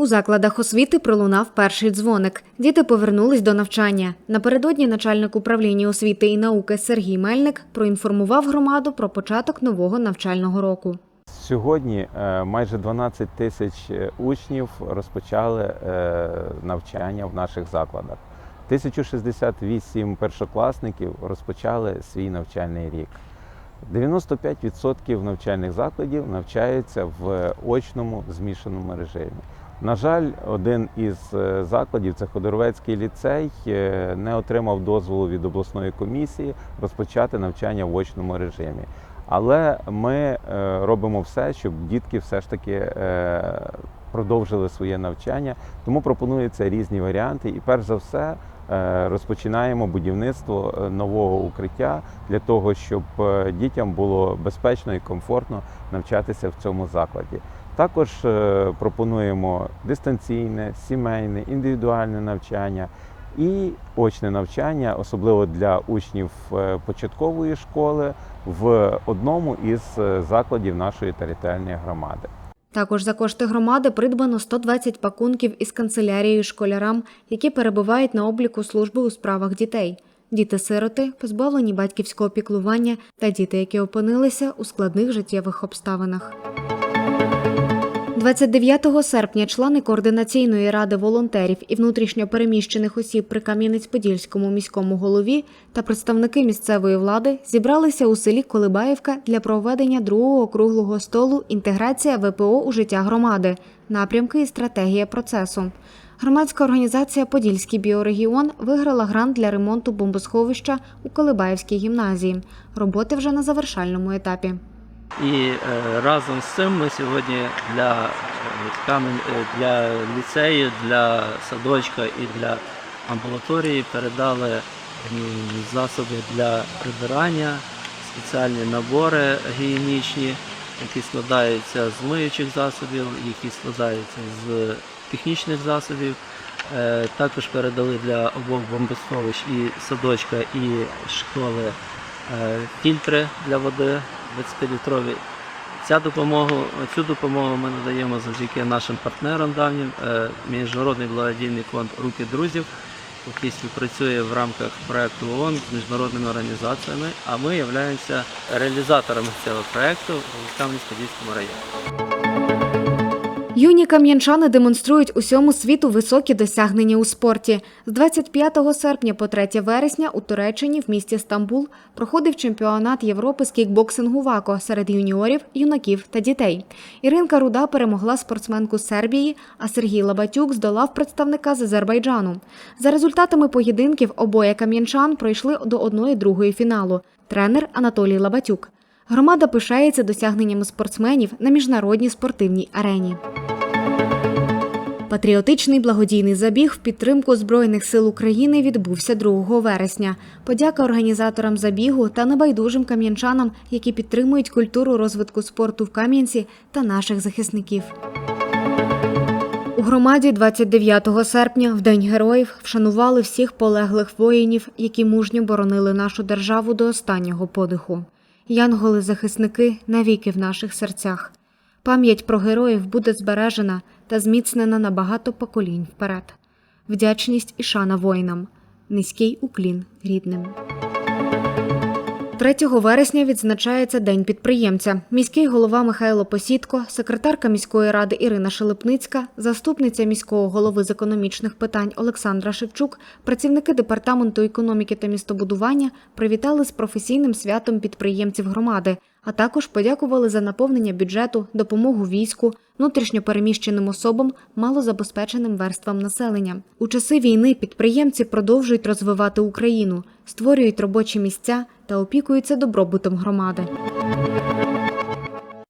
У закладах освіти пролунав перший дзвоник. Діти повернулись до навчання. Напередодні начальник управління освіти і науки Сергій Мельник проінформував громаду про початок нового навчального року. Сьогодні е, майже 12 тисяч е, учнів розпочали е, навчання в наших закладах. 1068 першокласників розпочали свій навчальний рік. 95% навчальних закладів навчаються в очному змішаному режимі. На жаль, один із е, закладів, це Ходоровецький ліцей, е, не отримав дозволу від обласної комісії розпочати навчання в очному режимі. Але ми е, робимо все, щоб дітки все ж таки продовжили своє навчання. Тому пропонуються різні варіанти. І перш за все е, розпочинаємо будівництво е, нового укриття для того, щоб е, дітям було безпечно і комфортно навчатися в цьому закладі. Також пропонуємо дистанційне, сімейне, індивідуальне навчання і очне навчання, особливо для учнів початкової школи, в одному із закладів нашої територіальної громади. Також за кошти громади придбано 120 пакунків із канцелярією школярам, які перебувають на обліку служби у справах дітей. Діти-сироти, позбавлені батьківського піклування та діти, які опинилися у складних життєвих обставинах. 29 серпня члени координаційної ради волонтерів і внутрішньопереміщених осіб при Кам'янець-Подільському міському голові та представники місцевої влади зібралися у селі Колибаївка для проведення другого круглого столу Інтеграція ВПО у життя громади, напрямки і стратегія процесу. Громадська організація Подільський біорегіон виграла грант для ремонту бомбосховища у Колибаївській гімназії. Роботи вже на завершальному етапі. І е, разом з цим ми сьогодні для, е, е, для ліцею, для садочка і для амбулаторії передали засоби для прибирання, спеціальні набори гігієнічні, які складаються з миючих засобів, які складаються з технічних засобів. Також передали для обох бомбосховищ і садочка, і школи фільтри для води 20-літрові. Ця допомога, цю допомогу ми надаємо завдяки нашим партнерам давнім, е, Міжнародний благодійний фонд Руки друзів, який співпрацює в рамках проекту ООН з міжнародними організаціями, а ми являємося реалізаторами цього проекту в Кам'янськ-Подільському районі. Юні кам'янчани демонструють усьому світу високі досягнення у спорті. З 25 серпня по 3 вересня у Туреччині в місті Стамбул проходив чемпіонат Європи з кікбоксингу ВАКО серед юніорів, юнаків та дітей. Іринка Руда перемогла спортсменку Сербії, а Сергій Лабатюк здолав представника з Азербайджану. За результатами поєдинків обоє кам'янчан пройшли до 1-2 фіналу. Тренер Анатолій Лабатюк. Громада пишається досягненнями спортсменів на міжнародній спортивній арені. Патріотичний благодійний забіг в підтримку Збройних сил України відбувся 2 вересня. Подяка організаторам забігу та небайдужим кам'янчанам, які підтримують культуру розвитку спорту в Кам'янці та наших захисників. У громаді 29 серпня, в День героїв, вшанували всіх полеглих воїнів, які мужньо боронили нашу державу до останнього подиху. Янголи-захисники навіки в наших серцях. Пам'ять про героїв буде збережена та зміцнена на багато поколінь вперед. Вдячність і шана воїнам. Низький уклін рідним. 3 вересня відзначається День підприємця. Міський голова Михайло Посідко, секретарка міської ради Ірина Шелепницька, заступниця міського голови з економічних питань Олександра Шевчук, працівники департаменту економіки та містобудування привітали з професійним святом підприємців громади, а також подякували за наповнення бюджету, допомогу війську, внутрішньопереміщеним особам, малозабезпеченим верствам населення. У часи війни підприємці продовжують розвивати Україну, створюють робочі місця та опікуються добробутом громади.